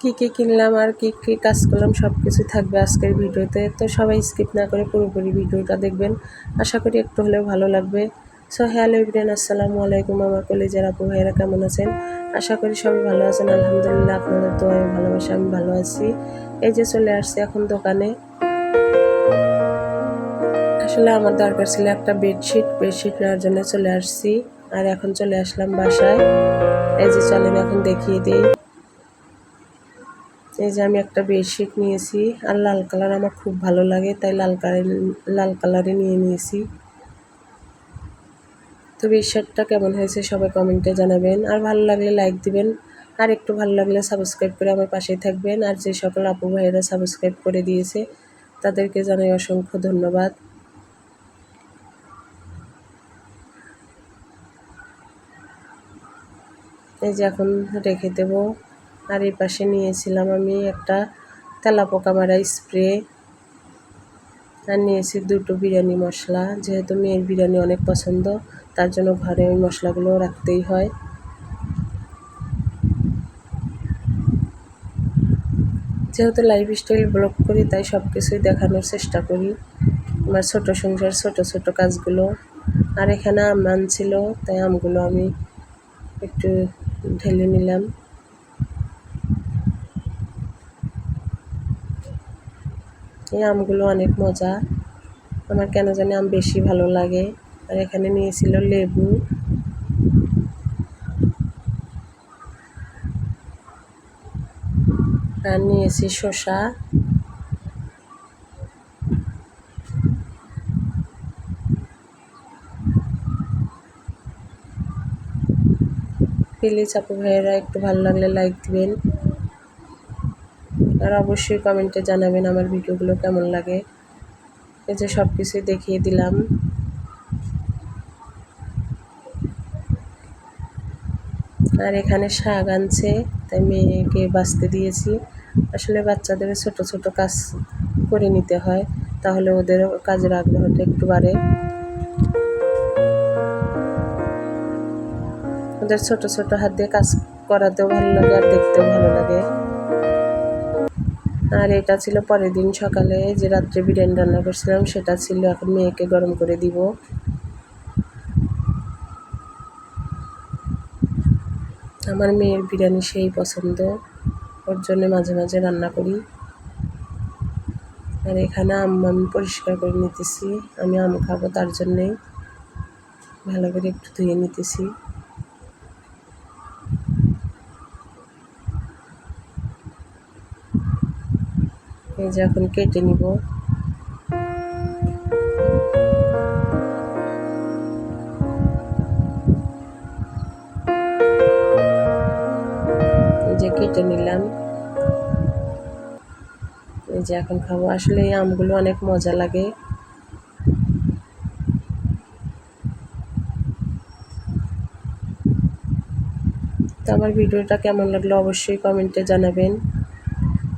কী কী কিনলাম, আর কী কী কাজ করলাম সব কিছু থাকবে আজকের ভিডিওতে। তো সবাই স্কিপ না করে পুরোপুরি ভিডিওটা দেখবেন। আশা করি একটু হলেও ভালো লাগবে। সো হ্যালো ইব্রেন আসসালামু আলাইকুম আমার কলেজের আপু ভাইয়েরা, কেমন আছেন? আশা করি সবাই ভালো আছেন। আলহামদুলিল্লাহ, আপনাদের তো আমি ভালোবাসি আমি ভালো আছি। এই যে চলে আসছি এখন দোকানে। আসলে আমার দরকার ছিল একটা বেডশিট বেডশিট নেওয়ার জন্য চলে আসছি। আর এখন চলে আসলাম বাসায়। এই যে চলেন, এখন দেখিয়ে দিই। এই যে আমি একটা বেডশিট নিয়েছি আর লাল কালার আমার খুব ভালো লাগে, তাই লাল কালার লাল কালারে নিয়ে নিয়েছি। তো বেডশিটটা কেমন হয়েছে সবাই কমেন্টে জানাবেন। আর ভালো লাগলে লাইক দিবেন, আর একটু ভালো লাগলে সাবস্ক্রাইব করে আমার পাশেই থাকবেন। আর যে সকল আপু ভাইয়েরা সাবস্ক্রাইব করে দিয়েছে, তাদেরকে জানাই অসংখ্য ধন্যবাদ। এই যে এখন রেখে দেব। আর এই পাশে নিয়েছিলাম আমি একটা তেলাপোকা মারা স্প্রে। আর নিয়েছি দুটো বিরিয়ানি মশলা, যেহেতু মেয়ের বিরিয়ানি অনেক পছন্দ, তার জন্য ঘরে ওই মশলাগুলো রাখতেই হয়। যেহেতু লাইফস্টাইল ব্লগ করি, তাই সব কিছুই দেখানোর চেষ্টা করি। আমার ছোটো সংসার, ছোটো ছোটো কাজগুলো। আর এখানে আম আনছিল, তাই আমগুলো আমি একটু ঢেলে নিলাম। এই আমগুলো অনেক মজা। আমার কেন জানি আম বেশি ভালো লাগে। আর এখানে নিয়েছিল লেবু। আর নিয়েছি শসা। প্লিজ আপু ভাইয়েরা, একটু ভালো লাগলে লাইক দিবেন। আর অবশ্যই কমেন্টে জানাবেন আমার ভিডিওগুলো কেমন লাগে। এই যে সব কিছুই দেখিয়ে দিলাম। আর এখানে শাক আনছে, তাই মেয়েকে বাঁচতে দিয়েছি। আসলে বাচ্চাদের ছোট ছোট কাজ করে নিতে হয়, তাহলে ওদের কাজের আগ্রহটা একটু বাড়ে। ওদের ছোট ছোট হাত দিয়ে কাজ করাতেও ভালো লাগে আর দেখতেও ভালো লাগে। আর এটা ছিল পরের দিন সকালে, যে রাত্রে বিরিয়ানি রান্না করছিলাম, সেটা ছিল এখন মেয়েকে গরম করে দিব। আমার মেয়ের বিরিয়ানি সেই পছন্দ, ওর জন্য মাঝে মাঝে রান্না করি। আর এখানে আম আমি পরিষ্কার করে নিতেছি, আমি আম খাব তার জন্যেই। ভালো করে একটু ধুয়ে নিতেছি। এই যে এখন কেটে নিব। যে কেটে নিলাম। এই যে এখন খাব। আসলে এই আমগুলো অনেক মজা লাগে। তো আমার ভিডিওটা কেমন লাগল অবশ্যই কমেন্টে জানাবেন।